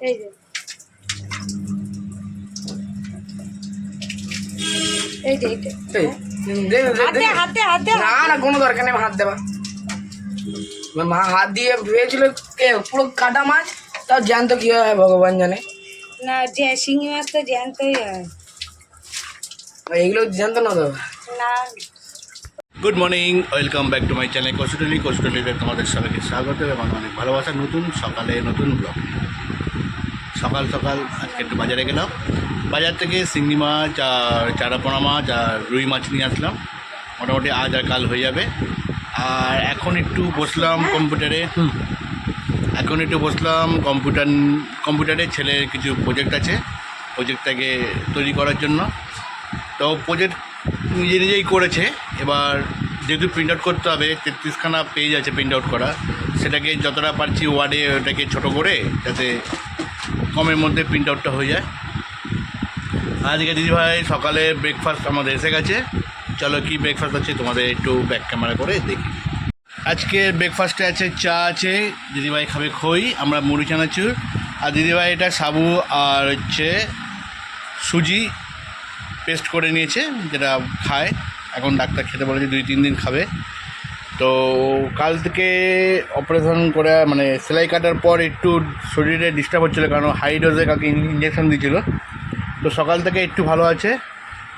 এই যে। হাত দিয়ে ভেবেছিল পুরো মাছ? তাও জ্যান্ত কি হয় ভগবান জানে। না যে শিঙি মাছ তো জ্যান্তই এগুলো জ্যান্ত না না। Good morning welcome back to my channel কসুটলি কসুটলি তোমাদের সবাইকে স্বাগত এবং অনেক ভালোবাসা নতুন সকালে নতুন ব্লগ সকাল সকাল আজকে একটু বাজারে গেলাম। বাজার থেকে চিংড়ি মাছ আর চারাপোনা মাছ আর রুই মাছ নিয়ে আসলাম। মোটামুটি আজ আর কাল হয়ে যাবে। আর এখন একটু বসলাম কম্পিউটারে। এখন একটু বসলাম কম্পিউটার কম্পিউটারে ছেলের কিছু প্রজেক্ট আছে। প্রজেক্টটাকে তৈরি করার জন্য। তো প্রজেক্ট নিজে নিজেই করেছে। এবার যেহেতু প্রিন্ট আউট করতে হবে তেত্রিশখানা পেজ আছে প্রিন্ট আউট করা। সেটাকে যতটা পারছি ওয়ার্ডে ওটাকে ছোট করে যাতে কমের মধ্যে প্রিন্ট আউটটা হয়ে যায়। আজকে দিদিভাই সকালে ব্রেকফাস্ট আমাদের এসে গেছে। চলো কি ব্রেকফাস্ট আছে তোমাদের একটু ব্যাক ক্যামেরা করে দেখি। আজকে ব্রেকফাস্টে আছে চা আছে, দিদিভাই খাবে খই, আমরা মুড়ি, চানাচুর। আর দিদিভাই এটা সাবু আর হচ্ছে সুজি পেস্ট করে নিয়েছে, যেটা খায়। এখন ডাক্তার খেতে বলেছে দুই, তিন দিন খাবে। তো কাল থেকে অপারেশন করে মানে সেলাই কাটার পর একটু শরীরে ডিস্টার্ব হচ্ছিল কারণ হাই ডোজে কাকে ইঞ্জেকশন দিয়েছিল তো সকাল থেকে একটু ভালো আছে।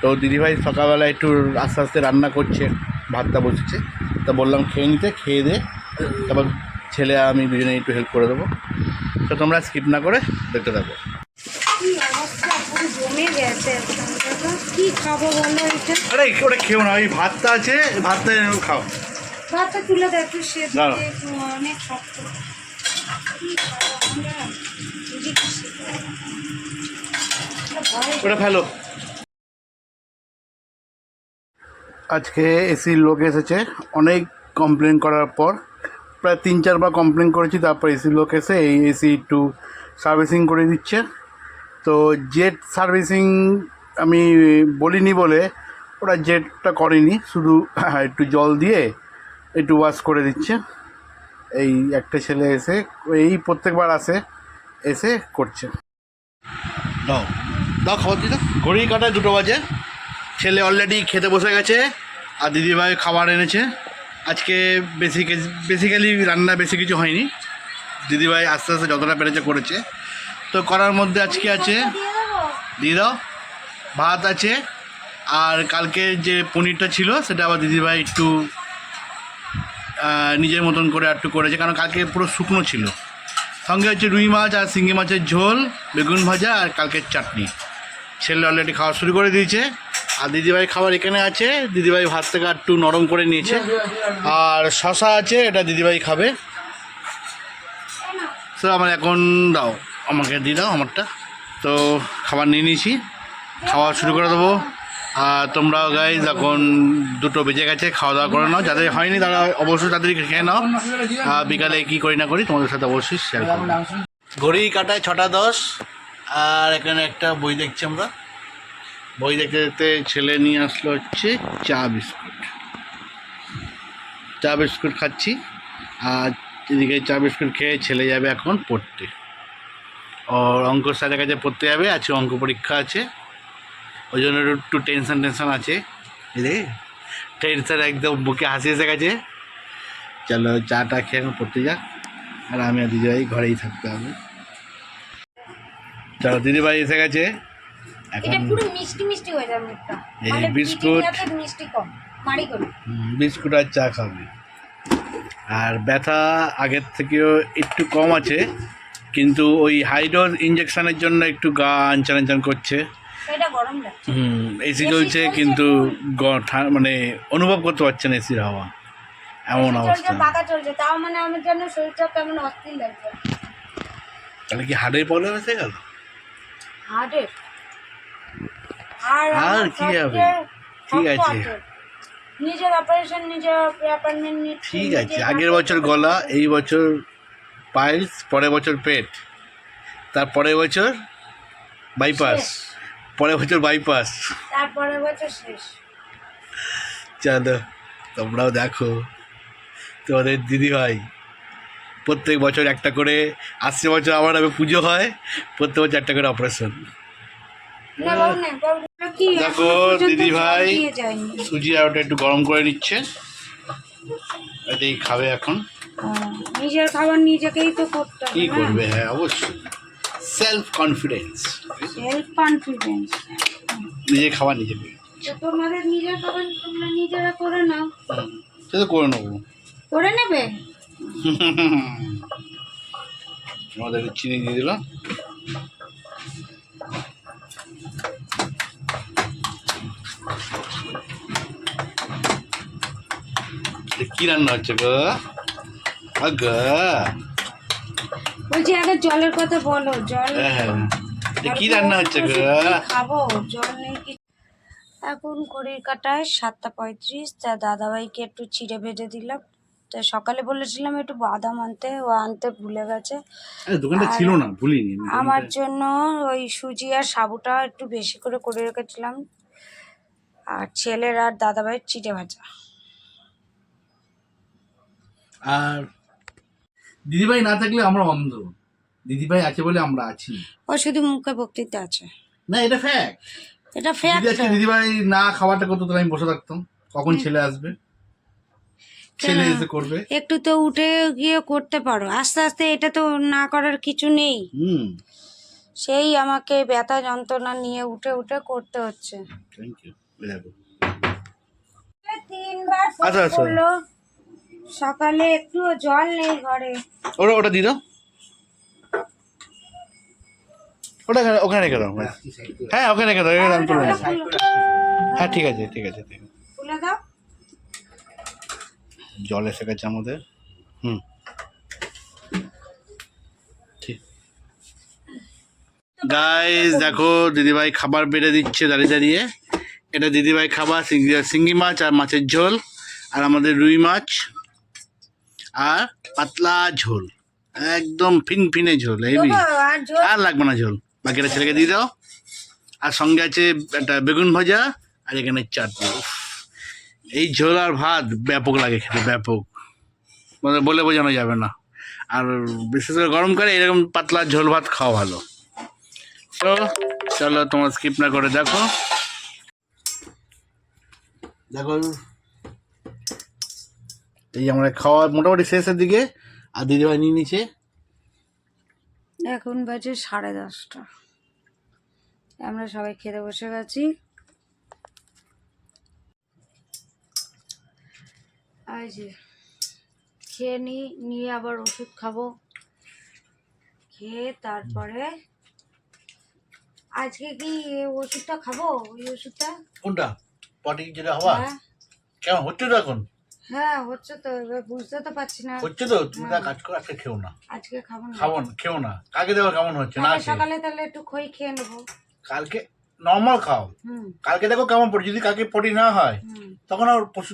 তো দিদিভাই সকালবেলা একটু আস্তে আস্তে রান্না করছে ভাতটা বসেছে। তা বললাম খেয়ে নিতে খেয়ে দে। তারপর ছেলে আমি দুজনে একটু হেল্প করে দেবো। তো তোমরা স্কিপ না করে দেখতে থাকো। কি খাব বলো এটা? আরে ওটা খেও না ওই ভাতটা আছে ভাতটা খাও। ভাতটা তুলে দেয় একটু সেদ্ধ একটু অনেক শক্ত। ওটা ফেলো। আজকে এসির লোক এসেছে। অনেক কমপ্লেন করার পর প্রায় তিন চারবার কমপ্লেন করেছি তারপর এসির লোক এসে এই এসি একটু সার্ভিসিং করে দিচ্ছে। তো জেট সার্ভিসিং আমি বলিনি বলে ওরা জেটটা করেনি শুধু একটু জল দিয়ে একটু ওয়াশ করে দিচ্ছে। এই একটা ছেলে এসে, এই প্রত্যেকবার আসে, এসে করছে। দাও দাও খাবার দাও ঘড়ি কাটায় দুটো বাজে। ছেলে অলরেডি খেতে বসে গেছে, আর দিদিভাই খাবার এনেছে। আজকে বেসিক বেসিক্যালি রান্না বেশি কিছু হয়নি। দিদিভাই আস্তে আস্তে যতটা পেরেছে করেছে। তো করার মধ্যে আজকে আছে, দিয়ে দাও। ভাত আছে, আর কালকে যে পনিরটা ছিল, সেটা আবার দিদিভাই একটু নিজের মতন করে একটু করেছে, কারণ কালকে পুরো শুকনো ছিল। সঙ্গে হচ্ছে রুই মাছ আর শিঙ্গি মাছের ঝোল, বেগুন ভাজা আর কালকের চাটনি। ছেলে অলরেডি খাওয়া শুরু করে দিয়েছে। আর দিদিভাই খাবার এখানে আছে। দিদিভাই ভাত থেকে একটু নরম করে নিয়েছে। আর শশা আছে, এটা দিদিভাই খাবে। তো আমার এখন দাও, আমাকে দিয়ে দাও আমারটা। তো খাবার নিয়ে নিয়েছি। খাওয়া শুরু করে দেবো। তোমরাও গাই এখন দুটো বেজে গেছে, খাওয়া দাওয়া করে নাও। যাদের হয়নি তারা অবশ্যই তাদের খেয়ে নাও। আর বিকালে কী করি না করি, তোমাদের সাথে অবশ্যই শেয়ার করব। ঘড়ি কাটায় ছটা দশ, আর এখানে একটা বই দেখছি আমরা। বই দেখতে দেখতে ছেলে নিয়ে আসলো হচ্ছে চা বিস্কুট। চা বিস্কুট খাচ্ছি, আর এদিকে চা বিস্কুট খেয়ে ছেলে যাবে এখন পড়তে। ওর অঙ্ক স্যারের কাছে পড়তে যাবে, আছে অঙ্ক পরীক্ষা আছে। ওই জন্য একটু টেনশন টেনশন আছে। রে। টেনশন একদম বুকে হাসি এসে গেছে। চলো চাটা খেয়ে এখন পড়তে যাক। আর আমি আর দিদিভাই ঘরেই থাকতে হবে। চলো দিদিভাই এসে গেছে। এখন মিষ্টি মিষ্টি হয়ে যাবে এই মানে বিস্কুট। বিস্কুট মিষ্টি কম। মারি করে। হুম, বিস্কুট আর চা খাবে। আর ব্যথা আগের থেকেও একটু কম আছে। কিন্তু ওই হাইডোজ ইঞ্জেকশনের জন্য একটু গা আনচান আনচান করছে। হুম এসি চলছে কিন্তু মানে অনুভব করতে পারছে না এসির হাওয়া। এমন অবস্থা। পাকা চলছে তাও মানে আমার জন্য শরীরটা কেমন অস্থির লাগছে। তাহলে কি হার্টের প্রবলেম এসে গেল? হার্টের আর কি হবে? ঠিক আছে। নিজের অপারেশন নিজের অ্যাপয়েন্টমেন্ট ঠিক আছে। আগের বছর গলা এই বছর পাইলস পরের বছর পেট। তার পরের বছর বাইপাস পরের বছর বাইপাস বছর শেষ। চলো তোমরাও দেখো। তোমাদের দিদি ভাই প্রত্যেক বছর একটা করে আসছে বছর আমার আমি পুজো হয় প্রত্যেক বছর একটা করে অপারেশন দেখো, দিদি ভাই। সুজি আর ওটা একটু গরম করে নিচ্ছে। এটাই খাবে এখন। নিজের খাবার নিজেকেই তো করতে কি করবে? হ্যাঁ অবশ্যই। সেলফ কনফিডেন্স সেলফ কনফিডেন্স নিজে খাওয়া নিজে। তো তোমাদের নিজের খাবার তোমরা নিজেরা করে নাও। সে তো করে নেব। করে নেবে? আমাদের চিনি দিয়ে দিল কি রান্না হচ্ছে গো? আগা বলছি আগে জলের কথা বলো জল হ্যাঁ হ্যাঁ কি রান্না হচ্ছে খাব? জল নেই কি? এখন ঘড়ির কাটায় সাতটা পঁয়ত্রিশ তা দাদাভাইকে একটু চিড়ে ভেজে দিলাম। তো সকালে বলেছিলাম একটু বাদাম আনতে ও আনতে ভুলে গেছে। দোকানটা ছিল না ভুলিনি আমার জন্য ওই সুজি আর সাবুটা একটু বেশি করে করে রেখেছিলাম। আর ছেলের আর দাদাভাইয়ের চিড়ে ভাজা। আর দিদিভাই না থাকলে আমরা অন্ধ। দিদিভাই আছে বলে আমরা আছি। ও শুধু মুখে বক্তৃতা আছে। না এটা ফ্যাক্ট এটা ফ্যাক্ট আজকে দিদিভাই না খাবারটা করতো তাহলে আমি বসে থাকতাম। কখন ছেলে আসবে? ছেলে এসে করবে। একটু তো উঠে গিয়ে করতে পারো। আস্তে আস্তে এটা তো না করার কিছু নেই। হুম। সেই আমাকে ব্যথা যন্ত্রণা নিয়ে উঠে উঠে করতে হচ্ছে। থ্যাংক ইউ তিনবার আচ্ছা, আচ্ছা। সকালে একটু জল নেই ঘরে। ওটা ওটা দিয়ে দাও। ওটা ওখানে রেখে দাও। হ্যাঁ ওখানে রেখে দাও আমি তুলে হ্যাঁ ঠিক আছে ঠিক আছে ঠিক আছে। খুলে দাও। জল এসে গেছে আমাদের। হুম। ঠিক। গাইস দেখো দিদিভাই খাবার বেড়ে দিচ্ছে দাঁড়িয়ে দাঁড়িয়ে। এটা দিদিভাই খাবার সিঙ্গি- শিঙ্গি মাছ আর মাছের ঝোল। আর আমাদের রুই মাছ। আর পাতলা ঝোল একদম ফিন ফিনে ঝোল হেভি দেবো, আর লাগবে না ঝোল। বাকিটা ছেলেকে দিয়ে দাও। আর সঙ্গে আছে একটা বেগুন ভাজা আর এখানে চাটনি। এই ঝোল আর ভাত ব্যাপক লাগে খেতে ব্যাপক। মানে বলে বোঝানো যাবে না। আর বিশেষ করে গরমকালে এরকম পাতলা ঝোল ভাত খাওয়া ভালো। তো চলো তোমার স্কিপ না করে দেখো। দেখো এই আমরা খাওয়া মোটামুটি শেষের দিকে আর দিদিভাই নিয়ে নিচ্ছে। এখন বাজে সাড়ে দশটা। আমরা সবাই খেতে বসে গেছি। যে খেয়ে নিই নিয়ে আবার ওষুধ খাব। খেয়ে তারপরে আজকে কি ওষুধটা খাব? ওই ওষুধটা? কোনটা? পটি যেটা হওয়া? হ্যাঁ। কেমন হচ্ছে তো এখন? হ্যাঁ হচ্ছে তো এবার বুঝতে তো পারছি না। হচ্ছে তো তুমি তা কাজ করো আজকে খেও না। আজকে খাব না। খাব না খেও না। কালকে দেখো কেমন হচ্ছে? না কালকে সকালে তাহলে একটু খই খেয়ে নেব। কালকে নর্মাল খাও। কালকে দেখো কেমন পড়ে যদি কালকে পটি না হয় তখন আর পশু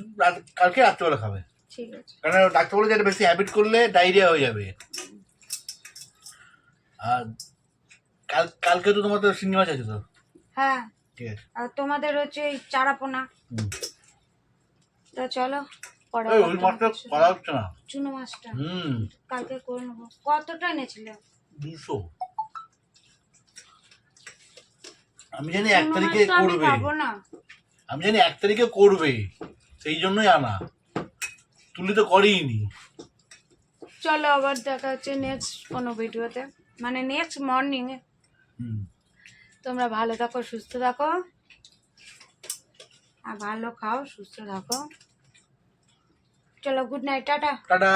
কালকে রাত্রেবেলা খাবে। ঠিক আছে। কারণ ডাক্তার বলে যে এটা বেশি হ্যাবিট করলে ডায়রিয়া হয়ে যাবে। আর কাল কালকে তো তোমার তো শিঙ্গি মাছ আছে তো? হ্যাঁ। ঠিক আছে। আর তোমাদের হচ্ছে চারাপোনা। তা চলো। পরে ওই আবার ওই তোমার মাছটা করা হচ্ছে না? চুনো মাছটা হুম। কালকে করে নেব। কতটা এনেছিলে? দুশো। আমি জানি এক তারিখে করবে। আমি জানি এক তারিখে করবে। সেই জন্যই আনা। তুলি তো করেইনি চলো আবার দেখা হচ্ছে নেক্সট কোনো ভিডিওতে। মানে নেক্সট মর্নিং এ তোমরা ভালো থাকো সুস্থ থাকো। আর ভালো খাও সুস্থ থাকো। চলো গুড নাইট টাটা টাটা